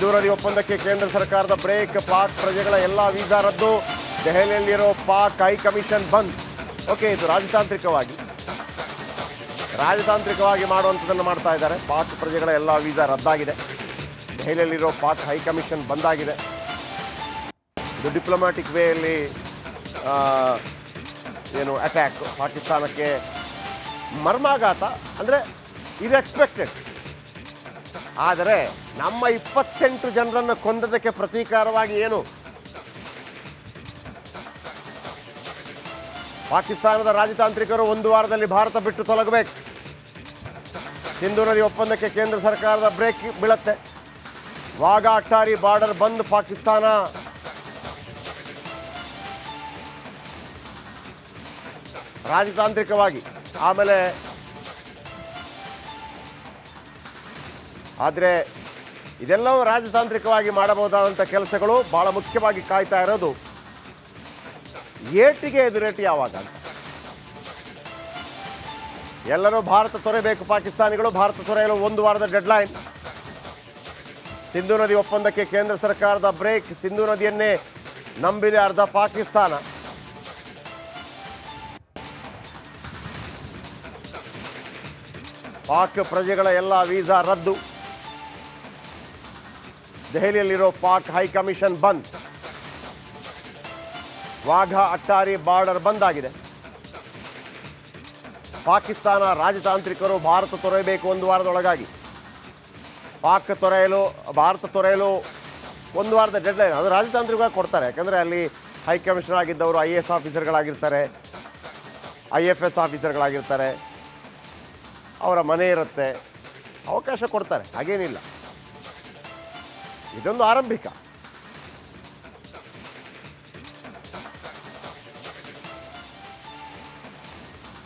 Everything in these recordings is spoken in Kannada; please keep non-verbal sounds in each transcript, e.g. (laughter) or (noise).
ನದಿ ಒಪ್ಪಂದಕ್ಕೆ ಕೇಂದ್ರ ಸರ್ಕಾರದ ಬ್ರೇಕ್ ಪಾಕ್ ಪ್ರಜೆಗಳ ಎಲ್ಲ ವೀಸಾ ರದ್ದು. ದೆಹಲಿಯಲ್ಲಿರೋ ಪಾಕ್ ಹೈ ಕಮಿಷನ್ ಬಂದ್. ಓಕೆ, ಇದು ರಾಜತಾಂತ್ರಿಕವಾಗಿ. ರಾಜತಾಂತ್ರಿಕವಾಗಿ ಮಾಡುವಂಥದ್ದನ್ನು ಮಾಡ್ತಾ ಇದ್ದಾರೆ. ಪಾಕ್ ಪ್ರಜೆಗಳ ಎಲ್ಲ ವೀಸಾ ರದ್ದಾಗಿದೆ. ದೆಹಲಿಯಲ್ಲಿರೋ ಪಾಕ್ ಹೈ ಕಮಿಷನ್ ಬಂದಾಗಿದೆ. ಇದು ಡಿಪ್ಲೊಮ್ಯಾಟಿಕ್ ವೇಯಲ್ಲಿ ಏನು ಅಟ್ಯಾಕ್ ಪಾಕಿಸ್ತಾನಕ್ಕೆ ಮರ್ಮಾಘಾತ. ಅಂದರೆ ಇದು ಎಕ್ಸ್ಪೆಕ್ಟೆಡ್ ಆದರೆ ನಮ್ಮ ಇಪ್ಪತ್ತೆಂಟು ಜನರನ್ನು ಕೊಂದದಕ್ಕೆ ಪ್ರತೀಕಾರವಾಗಿ ಏನು? ಪಾಕಿಸ್ತಾನದ ರಾಜತಾಂತ್ರಿಕರು ಒಂದು ವಾರದಲ್ಲಿ ಭಾರತ ಬಿಟ್ಟು ತೊಲಗಬೇಕು. ಸಿಂಧು ನದಿ ಒಪ್ಪಂದಕ್ಕೆ ಕೇಂದ್ರ ಸರ್ಕಾರದ ಬ್ರೇಕ್ ಬೀಳತ್ತೆ. ವಾಘಾ ಅಟ್ಟಾರಿ ಬಾರ್ಡರ್ ಬಂದ್ ಪಾಕಿಸ್ತಾನ. ರಾಜತಾಂತ್ರಿಕವಾಗಿ. ಆಮೇಲೆ ಆದರೆ ಇದೆಲ್ಲವೂ ರಾಜತಾಂತ್ರಿಕವಾಗಿ ಮಾಡಬಹುದಾದಂಥ ಕೆಲಸಗಳು ಬಹಳ ಮುಖ್ಯವಾಗಿ ಕಾಯ್ತಾ ಇರೋದು. ಏಟಿಗೆ ಎದುರೇಟಿ ಯಾವಾಗ? ಎಲ್ಲರೂ ಭಾರತ ತೊರೆಯಬೇಕು ಪಾಕಿಸ್ತಾನಿಗಳು ಭಾರತ ತೊರೆಯಲು ಒಂದು ವಾರದ ಡೆಡ್ಲೈನ್ ಸಿಂಧು ನದಿ ಒಪ್ಪಂದಕ್ಕೆ ಕೇಂದ್ರ ಸರ್ಕಾರದ ಬ್ರೇಕ್, ಸಿಂಧು ನದಿಯನ್ನೇ ನಂಬಿದೆ ಅರ್ಧ ಪಾಕಿಸ್ತಾನ. ಪಾಕ್ ಪ್ರಜೆಗಳ ಎಲ್ಲ ವೀಸಾ ರದ್ದು. ದೆಹಲಿಯಲ್ಲಿರೋ ಪಾಕ್ ಹೈ ಕಮಿಷನ್ ಬಂದ್. ವಾಘಾ ಅಟ್ಟಾರಿ ಬಾರ್ಡರ್ ಬಂದ್ ಆಗಿದೆ. ಪಾಕಿಸ್ತಾನ ರಾಜತಾಂತ್ರಿಕರು ಭಾರತ ತೊರೆಯಬೇಕು ಒಂದು ವಾರದೊಳಗಾಗಿ. ಪಾಕ್ ತೊರೆಯಲು, ಭಾರತ ತೊರೆಯಲು ಒಂದು ವಾರದ ಡೆಡ್ಲೈನ್ ಅದು ರಾಜತಾಂತ್ರಿಕವಾಗಿ ಕೊಡ್ತಾರೆ. ಯಾಕಂದರೆ ಅಲ್ಲಿ ಹೈ ಕಮಿಷನರ್ ಆಗಿದ್ದವರು ಐ ಎ ಎಸ್ ಆಫೀಸರ್ಗಳಾಗಿರ್ತಾರೆ, ಐ ಎಫ್ ಎಸ್ ಆಫೀಸರ್ಗಳಾಗಿರ್ತಾರೆ. ಅವರ ಮನೆ ಇರುತ್ತೆ. ಅವಕಾಶ ಕೊಡ್ತಾರೆ. ಹಾಗೇನಿಲ್ಲ. ಇದೊಂದು ಆರಂಭಿಕ.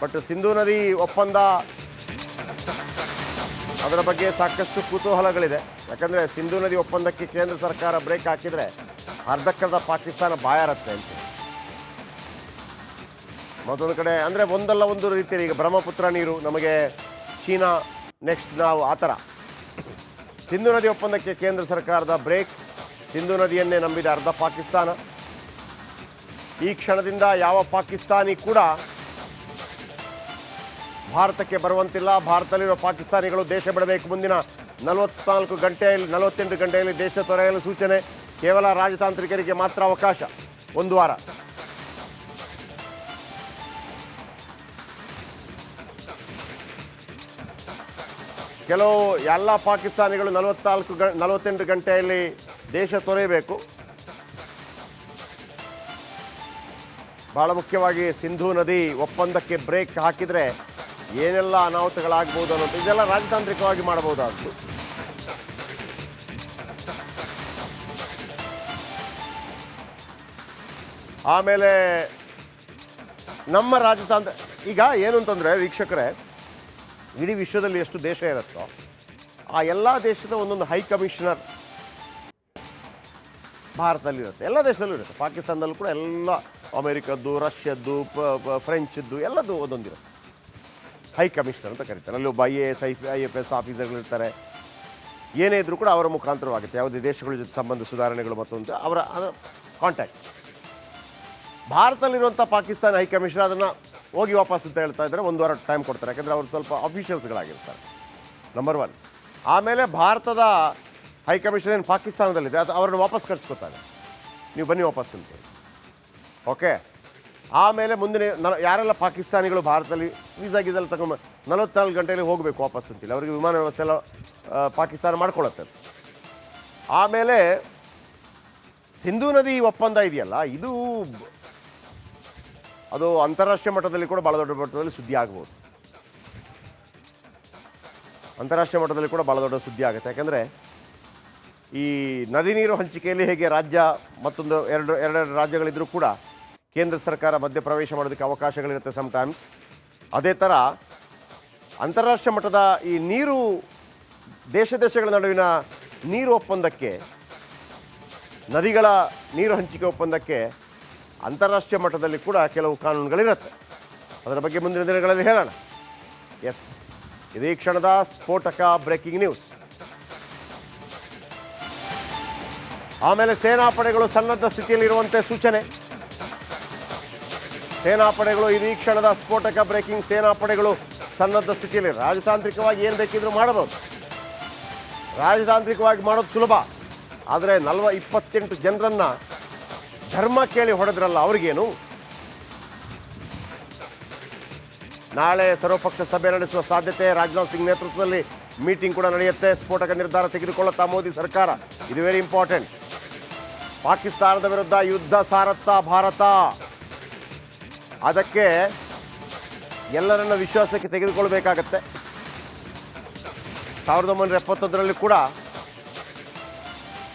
ಬಟ್ ಸಿಂಧೂ ನದಿ ಒಪ್ಪಂದ ಅದರ ಬಗ್ಗೆ ಸಾಕಷ್ಟು ಕುತೂಹಲಗಳಿದೆ. ಯಾಕಂದರೆ ಸಿಂಧೂ ನದಿ ಒಪ್ಪಂದಕ್ಕೆ ಕೇಂದ್ರ ಸರ್ಕಾರ ಬ್ರೇಕ್ ಹಾಕಿದರೆ ಅರ್ಧಕ್ಕರ್ಧ ಪಾಕಿಸ್ತಾನ ಬಾಯಾರತ್ತೆ ಅಂತ. ಮತ್ತೊಂದು ಕಡೆ ಅಂದರೆ ಒಂದಲ್ಲ ಒಂದು ರೀತಿಯಲ್ಲಿ ಈಗ ಬ್ರಹ್ಮಪುತ್ರ ನೀರು ನಮಗೆ ಚೀನಾ ನೆಕ್ಸ್ಟ್ ನಾವು ಆ ಥರ. ಸಿಂಧು ನದಿ ಒಪ್ಪಂದಕ್ಕೆ ಕೇಂದ್ರ ಸರ್ಕಾರದ ಬ್ರೇಕ್. ಸಿಂಧು ನದಿಯನ್ನೇ ನಂಬಿದ ಅರ್ಧ ಪಾಕಿಸ್ತಾನ. ಈ ಕ್ಷಣದಿಂದ ಯಾವ ಪಾಕಿಸ್ತಾನಿ ಕೂಡ ಭಾರತಕ್ಕೆ ಬರುವಂತಿಲ್ಲ. ಭಾರತದಲ್ಲಿರುವ ಪಾಕಿಸ್ತಾನಿಗಳು ದೇಶ ಬಿಡಬೇಕು ಮುಂದಿನ ನಲವತ್ನಾಲ್ಕು ಗಂಟೆಯಲ್ಲಿ, ನಲವತ್ತೆಂಟು ಗಂಟೆಯಲ್ಲಿ ದೇಶ ತೊರೆಯಲು ಸೂಚನೆ. ಕೇವಲ ರಾಜತಾಂತ್ರಿಕರಿಗೆ ಮಾತ್ರ ಅವಕಾಶ. ಒಂದು ವಾರ. ಕೆಲವು ಎಲ್ಲ ಪಾಕಿಸ್ತಾನಿಗಳು ನಲವತ್ನಾಲ್ಕು ಗ, ನಲವತ್ತೆಂಟು ಗಂಟೆಯಲ್ಲಿ ದೇಶ ತೊರೆಯಬೇಕು. ಬಹಳ ಮುಖ್ಯವಾಗಿ ಸಿಂಧೂ ನದಿ ಒಪ್ಪಂದಕ್ಕೆ ಬ್ರೇಕ್ ಹಾಕಿದರೆ ಏನೆಲ್ಲ ಅನಾಹುತಗಳಾಗ್ಬೋದು ಅನ್ನೋದು ಇದೆಲ್ಲ ರಾಜತಾಂತ್ರಿಕವಾಗಿ ಮಾಡಬಹುದಾದ್ದು. ಆಮೇಲೆ ನಮ್ಮ ರಾಜತಾಂತ್ರ ಈಗ ಏನು ಅಂತಂದರೆ ವೀಕ್ಷಕರೇ ಇಡೀ ವಿಶ್ವದಲ್ಲಿ ಎಷ್ಟು ದೇಶ ಇರುತ್ತೋ, ಆ ಎಲ್ಲ ದೇಶದ ಒಂದೊಂದು ಹೈ ಕಮಿಷನರ್ ಭಾರತದಲ್ಲಿರುತ್ತೆ ಎಲ್ಲ ದೇಶದಲ್ಲೂ ಇರುತ್ತೆ. ಪಾಕಿಸ್ತಾನದಲ್ಲೂ ಕೂಡ ಎಲ್ಲ ಅಮೇರಿಕದ್ದು, ರಷ್ಯದ್ದು ಫ್ರೆಂಚದ್ದು ಎಲ್ಲದು ಒಂದೊಂದಿರುತ್ತೆ. ಹೈ ಕಮಿಷನರ್ ಅಂತ ಕರೀತಾರೆ. ಅಲ್ಲಿ ಒಬ್ಬ I A S, I I F S ಆಫೀಸರ್ಗಳಿರ್ತಾರೆ ಏನೇ ಇದ್ರೂ ಕೂಡ ಅವರ ಮುಖಾಂತರವಾಗುತ್ತೆ. ಯಾವುದೇ ದೇಶಗಳ ಜೊತೆ ಸಂಬಂಧ ಸುಧಾರಣೆಗಳು ಮತ್ತೊಂದು ಅವರ ಕಾಂಟ್ಯಾಕ್ಟ್ ಭಾರತದಲ್ಲಿರುವಂಥ ಪಾಕಿಸ್ತಾನ ಹೈ ಕಮಿಷನರ್ ಅದನ್ನು ಹೋಗಿ ವಾಪಸ್ ಅಂತ ಹೇಳ್ತಾ ಇದ್ರೆ ಒಂದು ವಾರ ಟೈಮ್ ಕೊಡ್ತಾರೆ. ಯಾಕಂದರೆ ಅವರು ಸ್ವಲ್ಪ ಅಫಿಷಿಯಲ್ಸ್ಗಳಾಗಿರ್ತಾರೆ ನಂಬರ್ ಒನ್ ಆಮೇಲೆ ಭಾರತದ ಹೈ ಕಮಿಷನ್ ಏನು ಪಾಕಿಸ್ತಾನದಲ್ಲಿದೆ, ಅದು ಅವ್ರನ್ನ ವಾಪಸ್ ಕಳಿಸ್ಕೊತಾರೆ ನೀವು ಬನ್ನಿ ವಾಪಸ್ ಅಂತ. ಓಕೆ ಆಮೇಲೆ ಮುಂದಿನ ಯಾರೆಲ್ಲ ಪಾಕಿಸ್ತಾನಿಗಳು ಭಾರತದಲ್ಲಿ ವೀಸಾ ಗೀಸೆಲ್ಲ ತಗೊಂಡು ನಲವತ್ನಾಲ್ಕು ಗಂಟೆಯಲ್ಲಿ ಹೋಗಬೇಕು ವಾಪಸ್ ಅಂತಿಲ್ಲ. ಅವರಿಗೆ ವಿಮಾನ ವ್ಯವಸ್ಥೆ ಎಲ್ಲ ಪಾಕಿಸ್ತಾನ ಮಾಡ್ಕೊಳ್ಳುತ್ತೆ ಆಮೇಲೆ ಸಿಂಧೂ ನದಿ ಒಪ್ಪಂದ ಇದೆಯಲ್ಲ, ಇದು ಅದು ಅಂತಾರಾಷ್ಟ್ರೀಯ ಮಟ್ಟದಲ್ಲಿ ಕೂಡ ಭಾಳ ದೊಡ್ಡ ಮಟ್ಟದಲ್ಲಿ ಸುದ್ದಿ ಆಗ್ಬೋದು. ಅಂತಾರಾಷ್ಟ್ರೀಯ ಮಟ್ಟದಲ್ಲಿ ಕೂಡ ಭಾಳ ದೊಡ್ಡ ಸುದ್ದಿ ಆಗುತ್ತೆ. ಯಾಕೆಂದರೆ ಈ ನದಿ ನೀರು ಹಂಚಿಕೆಯಲ್ಲಿ ಹೇಗೆ ರಾಜ್ಯ ಮತ್ತೊಂದು ಎರಡು, ಎರಡೆರಡು ರಾಜ್ಯಗಳಿದ್ದರೂ ಕೂಡ ಕೇಂದ್ರ ಸರ್ಕಾರ ಮಧ್ಯ ಪ್ರವೇಶ ಮಾಡೋದಕ್ಕೆ ಅವಕಾಶಗಳಿರುತ್ತೆ ಸಮಟೈಮ್ಸ್ ಅದೇ ಥರ ಅಂತಾರಾಷ್ಟ್ರೀಯ ಮಟ್ಟದ ಈ ನೀರು ದೇಶ ದೇಶಗಳ ನಡುವಿನ ನೀರು ಒಪ್ಪಂದಕ್ಕೆ, ನದಿಗಳ ನೀರು ಹಂಚಿಕೆ ಒಪ್ಪಂದಕ್ಕೆ ಅಂತಾರಾಷ್ಟ್ರೀಯ ಮಟ್ಟದಲ್ಲಿ ಕೂಡ ಕೆಲವು ಕಾನೂನುಗಳಿರುತ್ತೆ ಅದರ ಬಗ್ಗೆ ಮುಂದಿನ ದಿನಗಳಲ್ಲಿ ಹೇಳೋಣ. ಎಸ್, ಇದೇ ಕ್ಷಣದ ಸ್ಫೋಟಕ ಬ್ರೇಕಿಂಗ್ ನ್ಯೂಸ್. ಆಮೇಲೆ ಸೇನಾಪಡೆಗಳು ಸನ್ನದ್ಧ ಸ್ಥಿತಿಯಲ್ಲಿರುವಂತೆ ಸೂಚನೆ. ಸೇನಾಪಡೆಗಳು ಇದೀ ಕ್ಷಣದ ಸ್ಫೋಟಕ ಬ್ರೇಕಿಂಗ್ ಸೇನಾಪಡೆಗಳು ಸನ್ನದ್ಧ ಸ್ಥಿತಿಯಲ್ಲಿ. ರಾಜತಾಂತ್ರಿಕವಾಗಿ ಏನು ಬೇಕಿದ್ರು ಮಾಡಬಹುದು. ರಾಜತಾಂತ್ರಿಕವಾಗಿ ಮಾಡೋದು ಸುಲಭ. ಆದರೆ ನಲ್ವ ಇಪ್ಪತ್ತೆಂಟು ಜನರನ್ನ ಧರ್ಮ ಕೇಳಿ ಹೊಡೆದ್ರಲ್ಲ ಅವ್ರಿಗೇನು? ನಾಳೆ ಸರ್ವಪಕ್ಷ ಸಭೆ ನಡೆಸುವ ಸಾಧ್ಯತೆ, ರಾಜನಾಥ್ ಸಿಂಗ್ ನೇತೃತ್ವದಲ್ಲಿ ಮೀಟಿಂಗ್ ಕೂಡ ನಡೆಯುತ್ತೆ. ಸ್ಫೋಟಕ ನಿರ್ಧಾರ ತೆಗೆದುಕೊಳ್ಳುತ್ತಾ ಮೋದಿ ಸರ್ಕಾರ. ಇದು ವೆರಿ ಇಂಪಾರ್ಟೆಂಟ್ ಪಾಕಿಸ್ತಾನದ ವಿರುದ್ಧ ಯುದ್ಧ ಸಾರತ್ತ, ಭಾರತ. ಅದಕ್ಕೆ ಎಲ್ಲರನ್ನ ವಿಶ್ವಾಸಕ್ಕೆ ತೆಗೆದುಕೊಳ್ಬೇಕಾಗತ್ತೆ. ಸಾವಿರದ ಒಂಬೈನೂರ ಎಪ್ಪತ್ತೊಂದರಲ್ಲಿ ಕೂಡ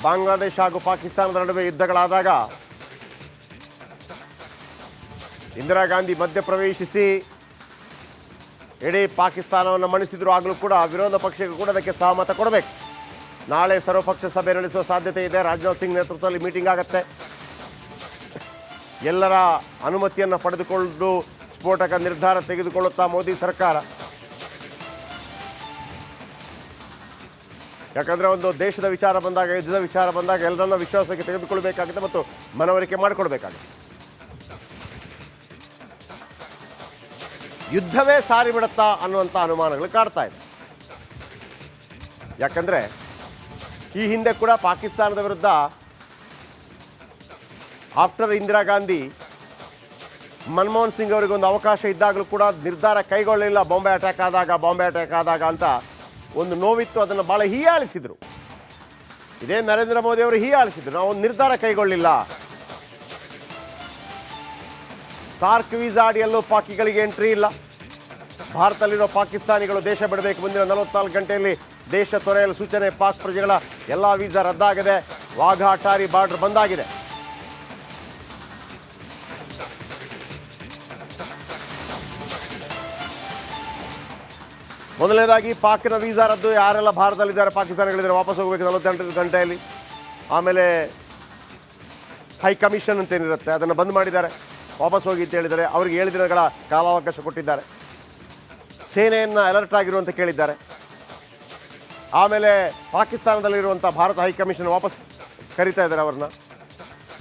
ಬಾಂಗ್ಲಾದೇಶ ಹಾಗೂ ಪಾಕಿಸ್ತಾನದ ನಡುವೆ ಯುದ್ಧಗಳಾದಾಗ ಇಂದಿರಾ ಗಾಂಧಿ ಮಧ್ಯಪ್ರವೇಶಿಸಿ ಇಡೀ ಪಾಕಿಸ್ತಾನವನ್ನು ಮಣಿಸಿದ್ರು ಆಗಲೂ ಕೂಡ ವಿರೋಧ ಪಕ್ಷಕ್ಕೆ ಕೂಡ ಅದಕ್ಕೆ ಸಹಮತ ಕೊಡಬೇಕು. ನಾಳೆ ಸರ್ವಪಕ್ಷ ಸಭೆ ನಡೆಸುವ ಸಾಧ್ಯತೆ ಇದೆ. ರಾಜನಾಥ್ ಸಿಂಗ್ ನೇತೃತ್ವದಲ್ಲಿ ಮೀಟಿಂಗ್ ಆಗುತ್ತೆ. ಎಲ್ಲರ ಅನುಮತಿಯನ್ನು ಪಡೆದುಕೊಂಡು ಸ್ಫೋಟಕ ನಿರ್ಧಾರ ತೆಗೆದುಕೊಳ್ಳುತ್ತಾ ಮೋದಿ ಸರ್ಕಾರ. ಯಾಕಂದರೆ ಒಂದು ದೇಶದ ವಿಚಾರ ಬಂದಾಗ, ಯುದ್ಧದ ವಿಚಾರ ಬಂದಾಗ ಎಲ್ಲರನ್ನ ವಿಶ್ವಾಸಕ್ಕೆ ತೆಗೆದುಕೊಳ್ಬೇಕಾಗುತ್ತೆ ಮತ್ತು ಮನವರಿಕೆ ಮಾಡಿಕೊಡ್ಬೇಕಾಗುತ್ತೆ ಯುದ್ಧವೇ ಸಾರಿ ಬಿಡುತ್ತಾ ಅನ್ನುವಂಥ ಅನುಮಾನಗಳು ಕಾಡ್ತಾ ಇದೆ. ಯಾಕಂದರೆ ಈ ಹಿಂದೆ ಕೂಡ ಪಾಕಿಸ್ತಾನದ ವಿರುದ್ಧ ಆಫ್ಟರ್ ಇಂದಿರಾ ಗಾಂಧಿ ಮನಮೋಹನ್ ಸಿಂಗ್ ಅವರಿಗೆ ಒಂದು ಅವಕಾಶ ಇದ್ದಾಗಲೂ ಕೂಡ ನಿರ್ಧಾರ ಕೈಗೊಳ್ಳಲಿಲ್ಲ. ಬಾಂಬೆ ಅಟ್ಯಾಕ್ ಆದಾಗ, ಬಾಂಬೆ ಅಟ್ಯಾಕ್ ಆದಾಗ ಅಂತ ಒಂದು ನೋವಿತ್ತು, ಅದನ್ನು ಭಾಳ ಹೀಯಾಳಿಸಿದರು. ಇದೇ ನರೇಂದ್ರ ಮೋದಿ ಅವರು ಹೀಯಾಳಿಸಿದರು. ನಾವು ನಿರ್ಧಾರ ಕೈಗೊಳ್ಳಿಲ್ಲ ಸಾರ್ಕ್ ವೀಸಾ ಅಡಿಯಲ್ಲೂ ಪಾಕಿಗಳಿಗೆ ಎಂಟ್ರಿ ಇಲ್ಲ. ಭಾರತದಲ್ಲಿರೋ ಪಾಕಿಸ್ತಾನಿಗಳು ದೇಶ ಬಿಡಬೇಕು. ಮುಂದಿನ ನಲವತ್ನಾಲ್ಕು ಗಂಟೆಯಲ್ಲಿ ದೇಶ ತೊರೆಯಲು ಸೂಚನೆ, ಪಾಕ್ ಪ್ರಜೆಗಳ ಎಲ್ಲ ವೀಸಾ ರದ್ದಾಗಿದೆ. ವಾಘಾ, ಅಟಾರಿ ಬಾರ್ಡರ್ ಬಂದಾಗಿದೆ. ಮೊದಲನೇದಾಗಿ ಪಾಕಿನ ವೀಸಾ ರದ್ದು. ಯಾರೆಲ್ಲ ಭಾರತದಲ್ಲಿದ್ದಾರೆ, ಪಾಕಿಸ್ತಾನಗಳಿದ್ದಾರೆ, ವಾಪಸ್ ಹೋಗಬೇಕು ನಲವತ್ತೆಂಟು ಗಂಟೆಯಲ್ಲಿ. ಆಮೇಲೆ ಹೈ ಕಮಿಷನ್ ಅಂತ ಏನಿರುತ್ತೆ ಅದನ್ನು ಬಂದ್ ಮಾಡಿದ್ದಾರೆ. ವಾಪಸ್ ಹೋಗಿ ಅಂತ ಹೇಳಿದ್ದಾರೆ ಅವರಿಗೆ ಏಳು ದಿನಗಳ ಕಾಲಾವಕಾಶ ಕೊಟ್ಟಿದ್ದಾರೆ. ಸೇನೆಯನ್ನು ಅಲರ್ಟ್ ಆಗಿರುವಂತ ಕೇಳಿದ್ದಾರೆ. ಆಮೇಲೆ ಪಾಕಿಸ್ತಾನದಲ್ಲಿರುವಂಥ ಭಾರತ ಹೈಕಮಿಷನ್ ವಾಪಸ್ ಕರಿತಾ ಇದ್ದಾರೆ ಅವ್ರನ್ನ.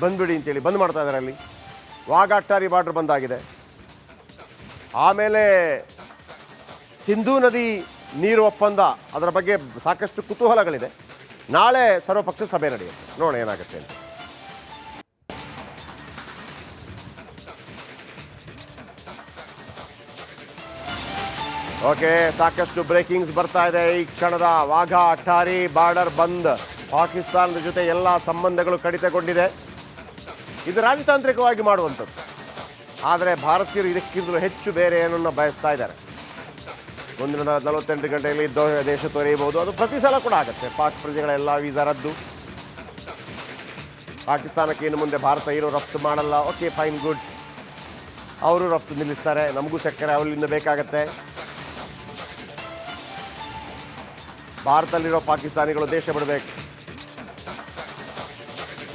ಬಂದ್ಬಿಡಿ ಅಂತೇಳಿ ಬಂದ್ ಮಾಡ್ತಾ ಇದ್ದಾರೆ ಅಲ್ಲಿ. ವಾಗಾಟ್ಟಾರಿ ಬಾರ್ಡರ್ ಬಂದಾಗಿದೆ. ಆಮೇಲೆ ಸಿಂಧೂ ನದಿ ನೀರು ಒಪ್ಪಂದ ಅದರ ಬಗ್ಗೆ ಸಾಕಷ್ಟು ಕುತೂಹಲಗಳಿದೆ. ನಾಳೆ ಸರ್ವಪಕ್ಷ ಸಭೆ ನಡೆಯುತ್ತೆ. ನೋಡೋಣ ಏನಾಗುತ್ತೆ ಅಂತ. ಓಕೆ, ಸಾಕಷ್ಟು ಬ್ರೇಕಿಂಗ್ಸ್ ಬರ್ತಾ ಇದೆ ಈ ಕ್ಷಣದ ವಾಘಾ, ಅಟ್ಟಾರಿ, ಬಾರ್ಡರ್, ಬಂದ್. ಪಾಕಿಸ್ತಾನದ ಜೊತೆ ಎಲ್ಲ ಸಂಬಂಧಗಳು ಕಡಿತಗೊಂಡಿದೆ. ಇದು ರಾಜತಾಂತ್ರಿಕವಾಗಿ ಮಾಡುವಂಥದ್ದು. ಆದರೆ ಭಾರತೀಯರು ಇದಕ್ಕಿಂತಲೂ ಹೆಚ್ಚು ಬೇರೆ ಏನನ್ನ ಬಯಸ್ತಾ ಇದ್ದಾರೆ. ಮುಂದಿನ ನಲವತ್ತೆಂಟು ಗಂಟೆಯಲ್ಲಿ ದೇಶ ತೊರೆಯಬಹುದು. ಅದು ಪ್ರತಿ ಸಲ ಕೂಡ ಆಗುತ್ತೆ. ಪಾಕ್ ಪ್ರಜೆಗಳ ಎಲ್ಲ ವೀಸಾ ಪಾಕಿಸ್ತಾನಕ್ಕೆ ಇನ್ನು ಮುಂದೆ ಭಾರತ ಏನು ರಫ್ತು ಮಾಡಲ್ಲ. Okay, fine, good. ಅವರು ರಫ್ತು ನಿಲ್ಲಿಸ್ತಾರೆ. ನಮಗೂ ಸಕ್ಕರೆ, ಅವರಿಂದ ಬೇಕಾಗತ್ತೆ. ಭಾರತದಲ್ಲಿರೋ ಪಾಕಿಸ್ತಾನಿಗಳು ದೇಶ ಬಿಡಬೇಕು.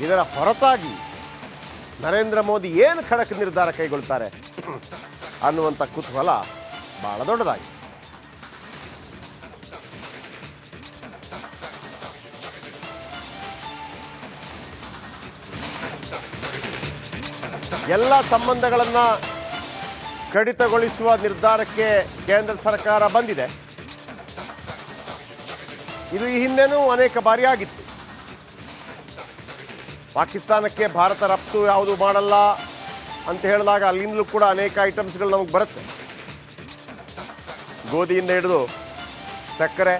ಇದರ ಹೊರತಾಗಿ ನರೇಂದ್ರ ಮೋದಿ ಏನು ಖಡಕ್ ನಿರ್ಧಾರ ಕೈಗೊಳ್ತಾರೆ (clears throat) ಅನ್ನುವಂಥ ಕುತೂಹಲ ಬಹಳ ದೊಡ್ಡದಾಗಿ ಎಲ್ಲ ಸಂಬಂಧಗಳನ್ನು ಕಡಿತಗೊಳಿಸುವ ನಿರ್ಧಾರಕ್ಕೆ ಕೇಂದ್ರ ಸರ್ಕಾರ ಬಂದಿದೆ. ಇದು ಈ ಹಿಂದೆನೂ ಅನೇಕ ಬಾರಿ ಆಗಿತ್ತು ಪಾಕಿಸ್ತಾನಕ್ಕೆ ಭಾರತ ರಫ್ತು ಯಾವುದು ಮಾಡಲ್ಲ ಅಂತ ಹೇಳಿದಾಗ ಅಲ್ಲಿಂದಲೂ ಕೂಡ ಅನೇಕ ಐಟಮ್ಸ್ಗಳು ನಮಗೆ ಬರುತ್ತೆ. ಗೋಧಿಯಿಂದ ಹಿಡಿದು ಸಕ್ಕರೆ